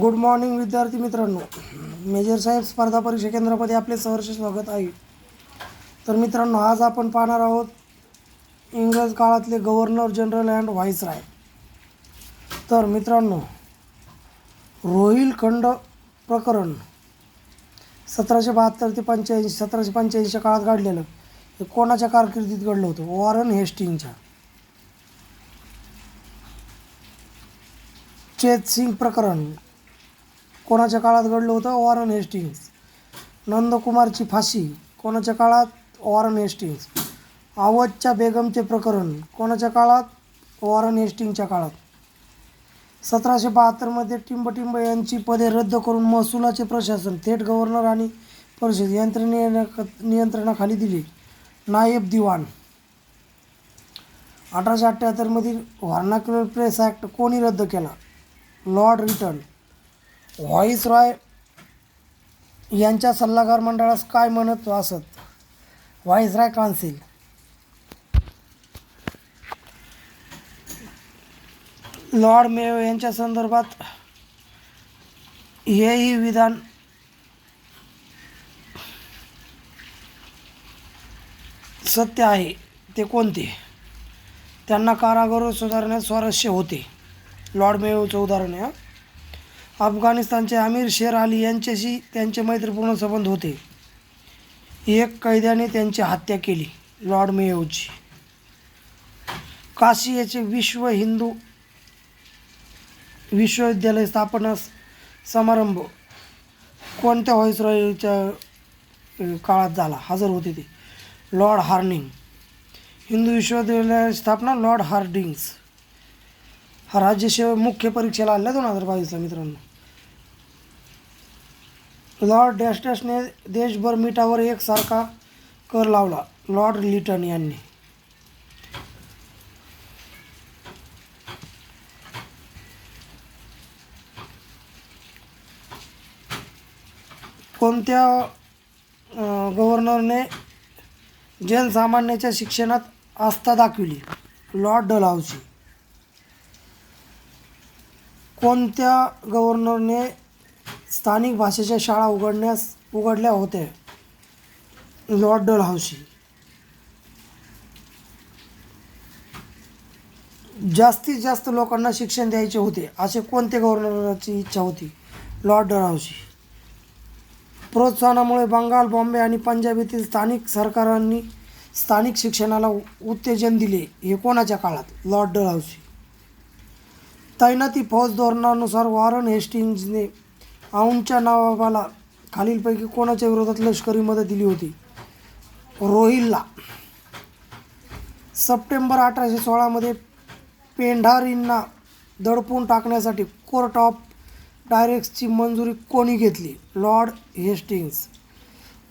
Good morning विद्यार्थी मित्रांनो. Major साहेब स्पर्धा परीक्षा केंद्रामध्ये आपले सहर्ष स्वागत आहे. तर मित्रांनो आज आपण पाहणार आहोत इंग्रज काळातले गव्हर्नर जनरल अँड व्हाईसराय तर मित्रांनो रोहिलखंड प्रकरण सतराशे बहात्तर ते पंच्याऐंशी सतराशे पंच्याऐंशीच्या काळात घडलेलं. हे कोणाच्या कारकिर्दीत घडलं होतं? वॉरन हेस्टिंगच्या. चेत सिंग प्रकरण. कोणाच्या काळात घडलं होतं? Warren Hastings. नंदकुमारची फाशी कोणाच्या काळात? Warren Hastings. आवदच्या बेगमचे प्रकरण कोणाच्या काळात? वॉरन हेस्टिंगच्या काळात. सतराशे बहात्तरमध्ये टिंबटिंब यांची पदे रद्द करून महसुलाचे प्रशासन थेट गव्हर्नर आणि परिषद यांत्रिक नियंत्रणाखाली दिली. नायब दिवाण. अठराशे अठ्ठ्याहत्तरमधील व्हर्नाक्युलर प्रेस ॲक्ट कोणी रद्द केला? लॉर्ड रिटर्न. Viceroy? यांच्या सल्लागार मंडळास काय म्हणत असत viceroy council? Lord Mayo यांच्या संदर्भात हेही विधान सत्य आहे. ते कोणते? त्यांना कारागृह सुधारण्यात स्वारस्य होते. लॉर्ड मेयोचं उदाहरण आहे अफगाणिस्तानचे अमीर शेर अली यांच्याशी त्यांचे मैत्रीपूर्ण संबंध होते. एक कैद्याने त्यांची हत्या केली लॉर्ड मेयोची. काशी याचे विश्व हिंदू विश्वविद्यालय स्थापना समारंभ कोणत्या व्हाईसरॉयच्या काळात झाला? हजर होते ते. लॉर्ड हार्निंग हिंदू विश्वविद्यालय स्थापना लॉर्ड हार्डिंग्स राज्यसेवा मुख्य परीक्षेला आल्या दोन हजार बावीसला मित्रांनो. लॉर्ड डॅस्टसने देशभर मिठावर एकसारखा कर लावला लॉर्ड लिटन यांनी. कोणत्या गव्हर्नरने जनसामान्याच्या शिक्षणात आस्था दाखविली? लॉर्ड डलहाऊसी कोणत्या गव्हर्नरने स्थानिक भाषेच्या शाळा उघडण्यास उघडल्या होत्या? लॉर्ड डलहाऊसी जास्तीत जास्त लोकांना शिक्षण द्यायचे होते असे कोणते गव्हर्नरची इच्छा होती? लॉर्ड डलहाऊसी प्रोत्साहनामुळे बंगाल बॉम्बे आणि पंजाब येथील स्थानिक सरकारांनी स्थानिक शिक्षणाला उत्तेजन दिले. हे कोणाच्या काळात? लॉर्ड डलहाऊसी तैनाती फौज धोरणानुसार वॉरन हेस्टिंग्जने औंधच्या नवाबाला खालीलपैकी कोणाच्या विरोधात लष्करी मदत दिली होती? रोहिल्ला. सप्टेंबर अठराशे सोळामध्ये पेंढारींना दडपून टाकण्यासाठी कोर्ट ऑफ डायरेक्ट्सची मंजुरी कोणी घेतली? Lord Hastings.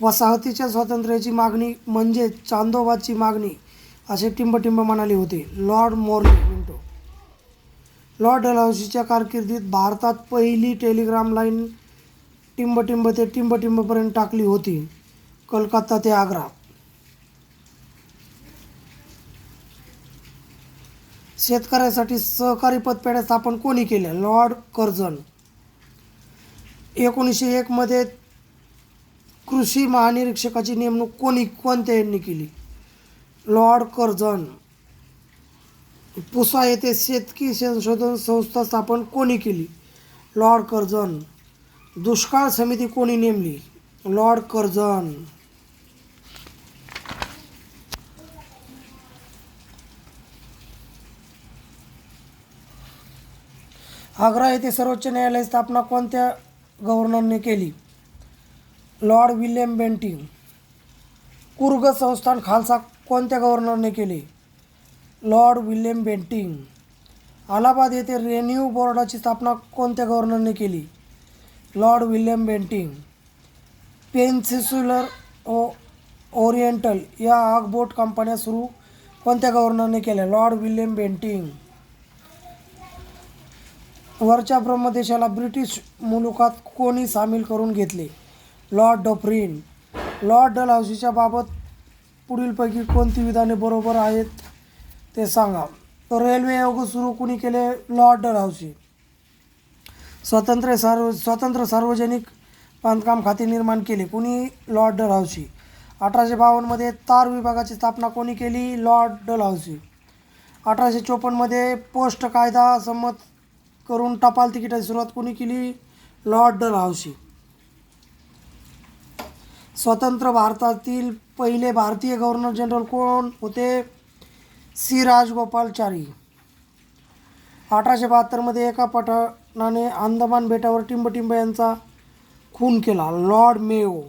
वसाहतीच्या स्वातंत्र्याची मागणी म्हणजे चांदोबाची मागणी असे टिंबटिंब म्हणाले होते. लॉर्ड मोर्ली लॉर्ड डलहौसीच्या कारकिर्दीत भारतात पहिली टेलिग्राम लाईन टिंबटिंब ते टिंबटिंबपर्यंत टाकली होती. कलकत्ता ते आग्रा. शेतकऱ्यासाठी सहकारी पतपेढ्या स्थापन कोणी केल्या? लॉर्ड कर्जन एकोणीसशे एकमध्ये कृषी महानिरीक्षकाची नेमणूक कोणी कोणत्या यांनी केली? लॉर्ड कर्जन पुसा येथे शेतकी संशोधन संस्था स्थापन कोणी केली? लॉर्ड कर्जन दुष्काळ समिती कोणी नेमली? लॉर्ड कर्जन आग्रा येथे सर्वोच्च न्यायालय स्थापना कोणत्या गव्हर्नरने केली? Lord William Bentinck. कुर्ग संस्थान खालसा कोणत्या गव्हर्नरने केले? Lord William Bentinck. अलाहाबाद येथे रेन्यू बोर्डाची स्थापना कोणत्या गव्हर्नरने केली? Lord William Bentinck. पेन्सिस्युलर ओ ओरिएंटल या आगबोट कंपन्या सुरू कोणत्या गव्हर्नरने केल्या? Lord William Bentinck. वरच्या ब्रह्मदेशाला ब्रिटिश मुलुखात कोणी सामील करून घेतले? Lord Dufferin. लॉर्ड डलहाऊसीच्या बाबत पुढीलपैकी कोणती विधाने बरोबर आहेत? ते सांगा. रेल्वे योग सुरू कुणी केले? लॉर्ड डलहाऊसी स्वतंत्र सार्व स्वतंत्र सार्वजनिक बांधकाम खाते निर्माण केले. कुणी? लॉर्ड डलहौसी अठराशे बावन्नमध्ये तार विभागाची स्थापना कोणी केली? लॉर्ड डलहौसी अठराशे चोपन्नमध्ये पोस्ट कायदा संमत करून टपाल तिकिटाची सुरुवात कोणी केली? लॉर्ड डलहौसी स्वतंत्र भारतातील पहिले भारतीय गव्हर्नर जनरल कोण होते? सी राजगोपालचारी. अठराशे बहात्तरमध्ये एका पठाणाने अंदमान बेटावर टिंबटिंब यांचा खून केला. लॉर्ड मेओ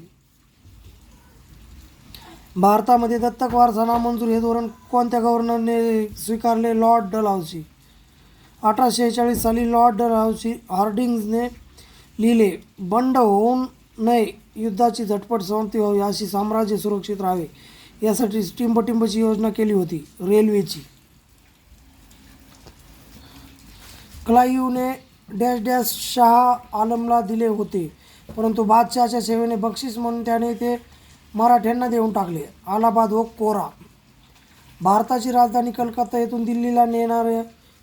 भारतामध्ये दत्तक वारसा नामंजूर हे धोरण कोणत्या गव्हर्नरने स्वीकारले? लॉर्ड डलहाउसी अठराशे शेहेचाळीस साली लॉर्ड डलहाउसी हार्डिंग्जने लिहिले बंड होऊन नये. युद्धाची झटपट समाप्ती व्हावी अशी साम्राज्य सुरक्षित राहावे. यासाठी टिंबटिंबची योजना केली होती रेल्वेची. क्लायूने डॅश डॅश शाह आलमला दिले होते परंतु बादशहाच्या सेवेने बक्षीस म्हणून त्याने ते मराठ्यांना देऊन टाकले. अलाहाबाद व कोरा. भारताची राजधानी कलकत्ता येथून दिल्लीला नेणारे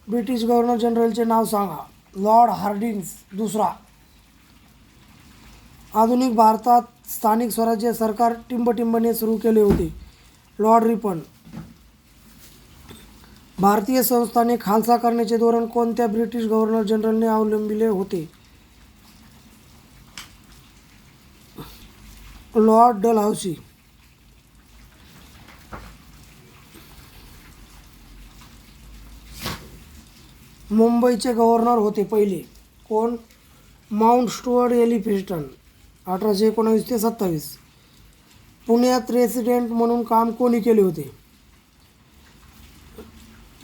ब्रिटिश गव्हर्नर जनरलचे नाव सांगा. लॉर्ड हार्डिंग्स दुसरा. आधुनिक भारतात स्थानिक स्वराज्य सरकार टिंबटिंबने सुरू केले होते. लॉर्ड रिपन भारतीय संस्थाने खालसा करण्याचे धोरण कोणत्या ब्रिटिश गव्हर्नर जनरलने अवलंबिले होते? लॉर्ड डलहाउसी मुंबईचे गव्हर्नर होते पहिले. कोण? माउंट स्टुअर्ड एलिफिस्टन अठराशे एकोणावीस ते सत्तावीस. पुण्यात रेसिडेंट म्हणून काम कोणी केले होते?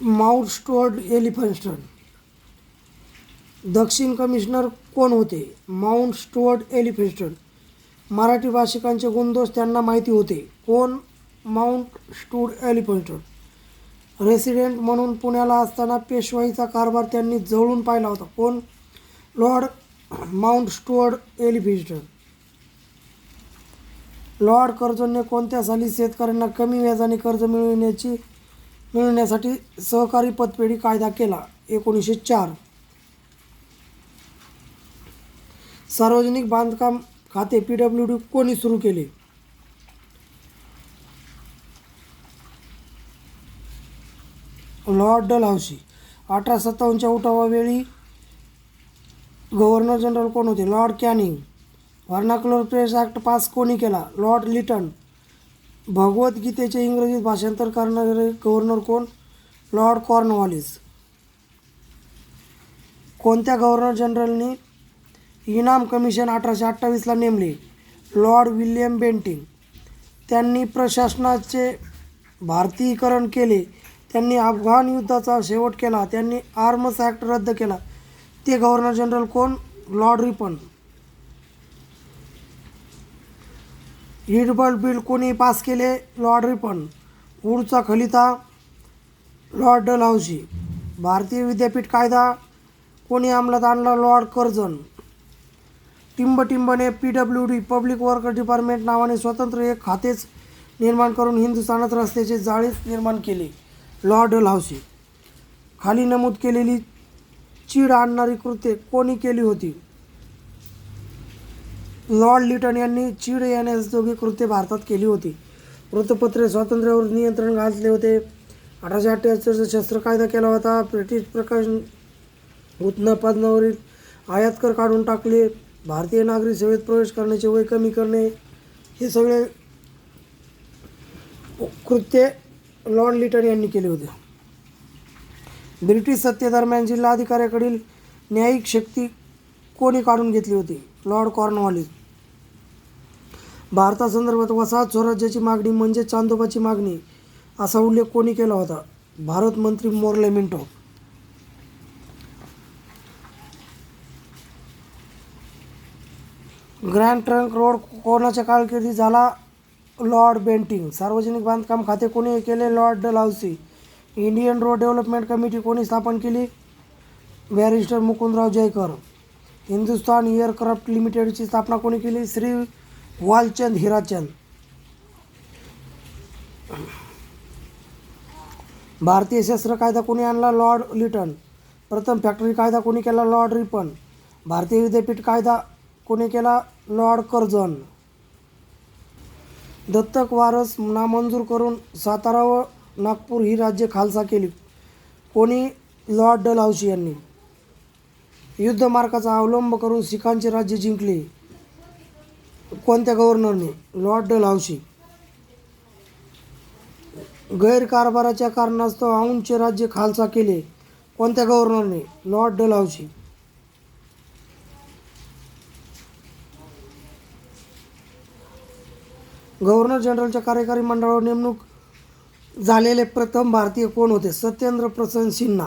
माउंट स्टुअर्ट एलिफन्स्टन दक्षिण कमिशनर कोण होते? माउंट स्टोअर्ड एलिफिन्स्टन मराठी भाषिकांचे गुणदोष त्यांना माहिती होते. कोण? माउंट स्टूड एलिफन्स्टन रेसिडेंट म्हणून पुण्याला असताना पेशवाईचा कारभार त्यांनी जवळून पाहिला होता. कोण? Lord Mount Stuart Elphinstone Lord कर्जोनने कोणत्या साली शेतकऱ्यांना कमी व्याजाने कर्ज मिळविण्याची मिळवण्यासाठी सहकारी पतपेढी कायदा केला? एकोणीसशे चार. सार्वजनिक बांधकाम खाते पी डब्ल्यू डी कोणी सुरू केले? लॉर्ड डलहौसी अठरा सत्तावन्नच्या उठावावेळी गव्हर्नर जनरल कोण होते? Lord Canning. Vernacular press act pass कोणी केला? Lord Lytton. भगवद्गीतेचे इंग्रजीत भाषांतर करणारे गव्हर्नर कोण? Lord Cornwallis. कोणत्या गव्हर्नर जनरलनी इनाम कमिशन अठराशे अठ्ठावीसला नेमले? Lord William Bentinck. त्यांनी प्रशासनाचे भारतीयकरण केले. त्यांनी अफगाण युद्धाचा शेवट केला. त्यांनी आर्मस ॲक्ट रद्द केला. ते गव्हर्नर जनरल कोण? Lord Ripon. हिडबल बिल कोणी पास केले लॉर्ड रिपन वूडचा खलिता लॉर्ड डलहौसी भारतीय विद्यापीठ कायदा कोणी अंमलात आणला Lord Curzon टिंबटिंबने P W D public work department नावाने स्वतंत्र एक खातेच निर्माण करून हिंदुस्थानात रस्त्याचे जाळीच निर्माण केले लॉर्ड डलहौसी खाली नमूद केलेली चीड आणणारी कृत्ये कोणी केली होती? लॉर्ड लिटन यांनी चीड येण्याजोगी कृत्य भारतात केली होती. वृत्तपत्रे स्वातंत्र्यावर नियंत्रण घातले होते. अठराशे अठ्ठ्याहत्तरचा शस्त्र कायदा केला होता. ब्रिटिश प्रकाश उत्पादनावरील आयात कर काढून टाकले. भारतीय नागरिक सेवेत प्रवेश करण्याचे वय कमी करणे. हे सगळे कृत्य लॉर्ड लिटन यांनी केले होते. ब्रिटिश सत्तेदरम्यान जिल्हाधिकाऱ्याकडील न्यायिक शक्ती कोणी काढून घेतली होती? लॉर्ड कॉर्नवॉलिस भारतासंदर्भात वसाहत स्वराज्याची मागणी म्हणजे चांदोबाची मागणी असा उल्लेख कोणी केला होता? भारत मंत्री Morley Minto. Grand trunk road कोणाच्या कारकिर्दी झाला? Lord Bentinck. सार्वजनिक बांधकाम खाते कोणी केले? Lord Dalhousie Indian road development committee कोणी स्थापन केली? बॅरिस्टर मुकुंदराव जयकर. हिंदुस्तान एअरक्राफ्ट लिमिटेडची स्थापना कोणी केली? श्री वालचंद हिराचंद. भारतीय शस्त्र कायदा कोणी आणला? Lord Lytton. प्रथम फॅक्टरी कायदा कोणी केला? Lord Ripon. भारतीय विद्यापीठ कायदा कोणी केला? Lord Curzon. दत्तक वारस नामंजूर करून सातारा व नागपूर ही राज्ये खालसा केली. कोणी? लॉर्ड डलहौशी यांनी. युद्धमार्गाचा अवलंब करून शिखांचे राज्य जिंकले. कोणत्या गव्हर्नरने? लॉर्ड डलहौसी गैरकारभाराच्या कारणास्तव औंधचे राज्य खालसा केले. कोणत्या गव्हर्नरने? लॉर्ड डलहौसी गव्हर्नर जनरलच्या कार्यकारी मंडळावर नेमणूक झालेले प्रथम भारतीय कोण होते? सत्येंद्र प्रसन्न सिन्हा.